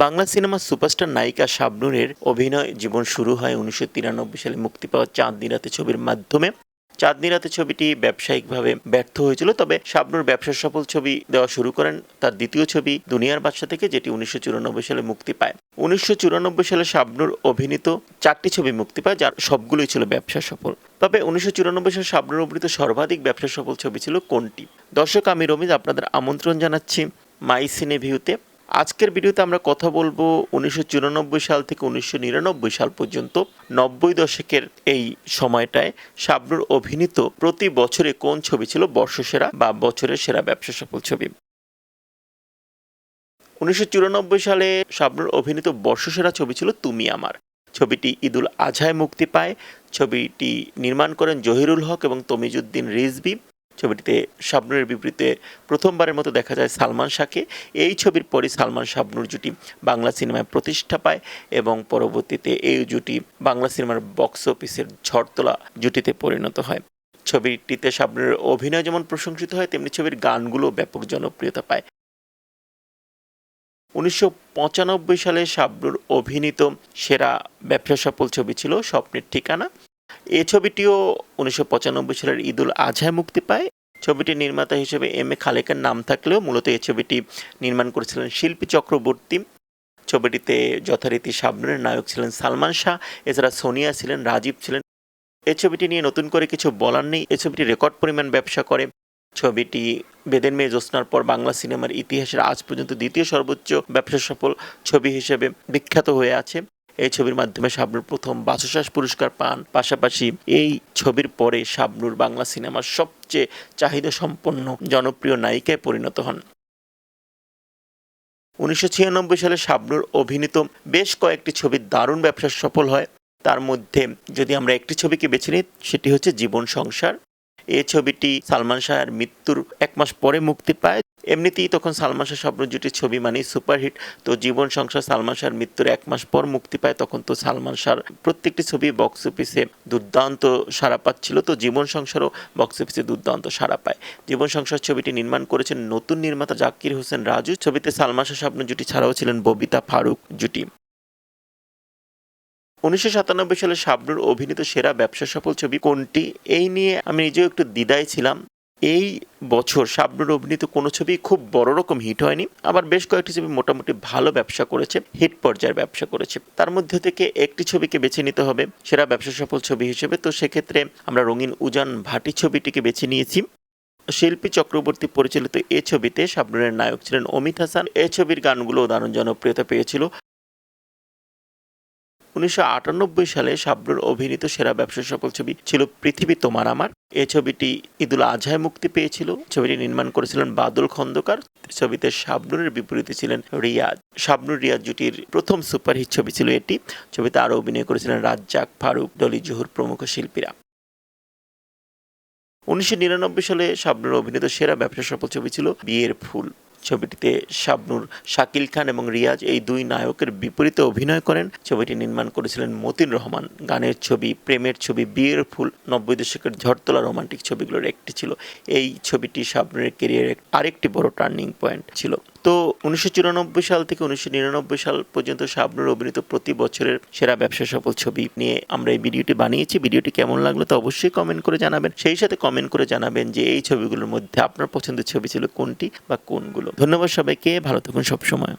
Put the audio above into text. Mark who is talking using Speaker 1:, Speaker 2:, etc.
Speaker 1: বাংলা সিনেমার সুপারস্টার নায়িকা শাবনুরের অভিনয় জীবন শুরু হয় উনিশশো তিরানব্বই সালে মুক্তি পাওয়া চাঁদনি রাতে ছবির মাধ্যমে। চাঁদনি রাতে ছবিটি ব্যবসায়িকভাবে ব্যর্থ হয়েছিল, তবে শাবনুর ব্যবসা সফল ছবি দেওয়া শুরু করেন তার দ্বিতীয় ছবি দুনিয়ার বাদশা থেকে, যেটি উনিশশো চুরানব্বই সালে মুক্তি পায়। উনিশশো চুরানব্বই সালে শাবনুর অভিনীত চারটি ছবি মুক্তি পায়, যার সবগুলোই ছিল ব্যবসা সফল। তবে উনিশশো চুরানব্বই সালে শাবনুর অভিনীত সর্বাধিক ব্যবসা সফল ছবি ছিল কোনটি? দর্শক, আমি রমিজ আপনাদের আমন্ত্রণ জানাচ্ছি মাই সিনে ভিউতে আজকের ভিডিওতে আমরা কথা বলব উনিশশো চুরানব্বই সাল থেকে উনিশশো নিরানব্বই সাল পর্যন্ত নব্বই দশকের এই সময়টায় শাবনুর অভিনীত প্রতি বছরে কোন ছবি ছিল বর্ষসেরা বা বছরের সেরা ব্যবসা সফল ছবি? উনিশশো চুরানব্বই সালে শাবনুর অভিনীত বর্ষসেরা ছবি ছিল তুমি আমার। ছবিটি ঈদুল আজহায় মুক্তি পায়, ছবিটি নির্মাণ করেন জহিরুল হক এবং তমিজুদ্দিন রিজবি ছবিটিতে শাবনুরের বিপরীতে প্রথমবারের মতো দেখা যায় সালমান শাহকে। এই ছবির পরই সালমান শাবনুর জুটি বাংলা সিনেমায় প্রতিষ্ঠা পায় এবং পরবর্তীতে এই জুটি বাংলা সিনেমার বক্স অফিসের ঝড়তলা জুটিতে পরিণত হয়। ছবিটিতে শাবনুরের অভিনয় যেমন প্রশংসিত হয়, তেমনি ছবির গানগুলো ব্যাপক জনপ্রিয়তা পায়। উনিশশো পঁচানব্বই সালে শাবনুর অভিনীত সেরা ব্যবসা সফল ছবি ছিল স্বপ্নের ঠিকানা। এই ছবিটিও উনিশশো পঁচানব্বই সালের ঈদুল আজহায় মুক্তি পায়। ছবিটির নির্মাতা হিসেবে এম এ খালেকের নাম থাকলেও মূলত এই ছবিটি নির্মাণ করেছিলেন শিল্পী চক্রবর্তী। ছবিটিতে যথারীতি শাবনুরের নায়ক ছিলেন সালমান শাহ, এছাড়া সোনিয়া ছিলেন, রাজীব ছিলেন। এই ছবিটি নিয়ে নতুন করে কিছু বলার নেই এই ছবিটি রেকর্ড পরিমাণ ব্যবসা করে। ছবিটি বেদের মেয়ে জ্যোৎস্নার পর বাংলা সিনেমার ইতিহাসের আজ পর্যন্ত দ্বিতীয় সর্বোচ্চ ব্যবসা সফল ছবি হিসেবে বিখ্যাত হয়ে আছে। এই ছবির মাধ্যমে শাবনুর প্রথম বাচশ্বাস পুরস্কার পান। পাশাপাশি এই ছবির পরে শাবনুর বাংলা সিনেমার সবচেয়ে চাহিদা সম্পন্ন জনপ্রিয় নায়িকায় পরিণত হন। উনিশশো ছিয়ানব্বই সালে শাবনুর অভিনীত বেশ কয়েকটি ছবির দারুণ ব্যবসা সফল হয়। তার মধ্যে যদি আমরা একটি ছবিকে বেছে নিই, সেটি হচ্ছে জীবন সংসার। এই ছবিটি সালমান শাহের মৃত্যুর এক মাস পরে মুক্তি পায়। এমনিতেই তখন সালমান শাহ স্বপ্ন জুটির ছবি মানেই সুপারহিট। তো জীবন সংসার সালমান শাহর মৃত্যুর এক মাস পর মুক্তি পায় তখন তো সালমান শাহর প্রত্যেকটি ছবি বক্স অফিসে দুর্দান্ত সাড়া পাচ্ছিল। তো জীবন সংসারও বক্স অফিসে দুর্দান্ত সাড়া পায়। জীবন সংসার ছবিটি নির্মাণ করেছেন নতুন নির্মাতা জাকির হোসেন রাজু। ছবিতে সালমান শাহ স্বপ্ন জুটি ছাড়াও ছিলেন ববিতা ফারুক জুটি। উনিশশো সাতানব্বই সালে শাবনুর অভিনীত সেরা ব্যবসা সফল ছবি কোনটি? এই নিয়ে আমি নিজেও একটু দ্বিধায় ছিলাম। এই বছর শাবনুর অভিনীত কোনো ছবি খুব বড় রকম হিট হয়নি, আবার বেশ কয়েকটি ছবি মোটামুটি ভালো ব্যবসা করেছে হিট পর্যায়ের ব্যবসা করেছে। তার মধ্যে থেকে একটি ছবিকে বেছে নিতে হবে, সেরা ব্যবসা সফল ছবি হিসেবে। তো সেক্ষেত্রে আমরা রঙিন উজান ভাটি ছবিটিকে বেছে নিয়েছি। শিল্পী চক্রবর্তী পরিচালিত এ ছবিতে শাবনুরের নায়ক ছিলেন অমিত হাসান। এ ছবির গানগুলো দারুণ জনপ্রিয়তা পেয়েছিল। উনিশশো আটানব্বই সালে শাবনুর অভিনীত সেরা ব্যবসা সফল ছবি ছিল পৃথিবী তোমার আমার। এই ছবিটি ঈদুল আজহায় মুক্তি পেয়েছিল। ছবিটি নির্মাণ করেছিলেন বাদল খন্দকার। ছবিতে শাবনুরের বিপরীতে ছিলেন রিয়াজ। শাবনুর রিয়াজ জুটির প্রথম সুপারহিট ছবি ছিল এটি। ছবিতে আরও অভিনয় করেছিলেন রাজ্জাক ফারুক ডলি জহুর প্রমুখ শিল্পীরা। উনিশশো নিরানব্বই সালে শাবনুর অভিনীত সেরা ব্যবসা সফল ছবি ছিল বিয়ের ফুল। ছবিটিতে শাবনুর শাকিল খান এবং রিয়াজ এই দুই নায়কের বিপরীতে অভিনয় করেন। ছবিটি নির্মাণ করেছিলেন মতিন রহমান। গানের ছবি, প্রেমের ছবি, বিয়ের ফুল, নব্বই দশকের ঝড়তলা রোমান্টিক ছবিগুলোর একটি ছিল। এই ছবিটি শাবনুরের কেরিয়ারের আরেকটি বড় টার্নিং পয়েন্ট ছিল। তো উনিশশো চুরানব্বই সাল থেকে উনিশশো নিরানব্বই সাল পর্যন্ত শাবনুর অভিনীত প্রতি বছরের সেরা ব্যবসা সফল ছবি নিয়ে আমরা এই ভিডিওটি বানিয়েছি। ভিডিওটি কেমন লাগল তো অবশ্যই কমেন্ট করে জানাবেন। সেই সাথে কমেন্ট করে জানাবেন যে এই ছবিগুলোর মধ্যে আপনার পছন্দের ছবি ছিল কোনটি বা কোনগুলো। ধন্যবাদ সবাইকে। ভালো থাকুন সবসময়।